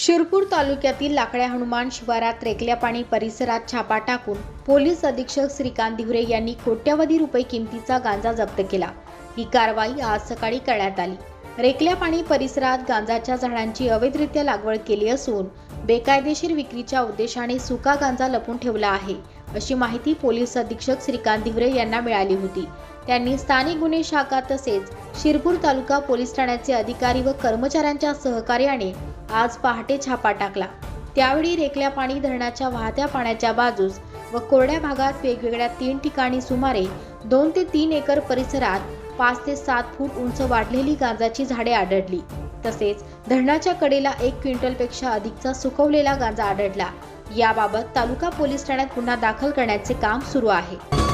शिरपूर तालुक्यातील लाकड्या हनुमान शिवारात रेकल्या पाणी परिसरात छापा टाकून पोलीस अधीक्षक श्रीकांत दिवरे यांनी कोट्यवधी रुपये किमतीचा गांजा जप्त केला. ही कारवाई आज सकाळी करण्यात आली. रेकल्या पाणी परिसरात गांजाच्या झाडांची अवैधरित्या लागवड केली असून बेकायदेशीर विक्रीच्या उद्देशाने सुका गांजा लपून ठेवला आहे अशी माहिती पोलीस अधीक्षक श्रीकांत दिवरे यांना मिळाली होती. त्यांनी स्थानिक गुन्हे शाखा तसेच शिरपूर तालुका पोलीस ठाण्याचे अधिकारी व कर्मचाऱ्यांच्या सहकार्याने आज पहाटे छापा टाकला. त्यावेळी रेकल्या पाणी धरणाच्या वाहत्या पाण्याच्या बाजूस व कोरड्या भागात वेगवेगळ्या तीन ठिकाणी सुमारे दोन ते तीन एकर परिसरात पाच ते सात फूट उंच वाढलेली गांजाची झाडे आढळली. तसेच धरणाच्या कडेला एक क्विंटलपेक्षा अधिकचा सुकवलेला गांजा आढळला. याबाबत तालुका पोलीस ठाण्यात गुन्हा दाखल करण्याचे काम सुरू आहे.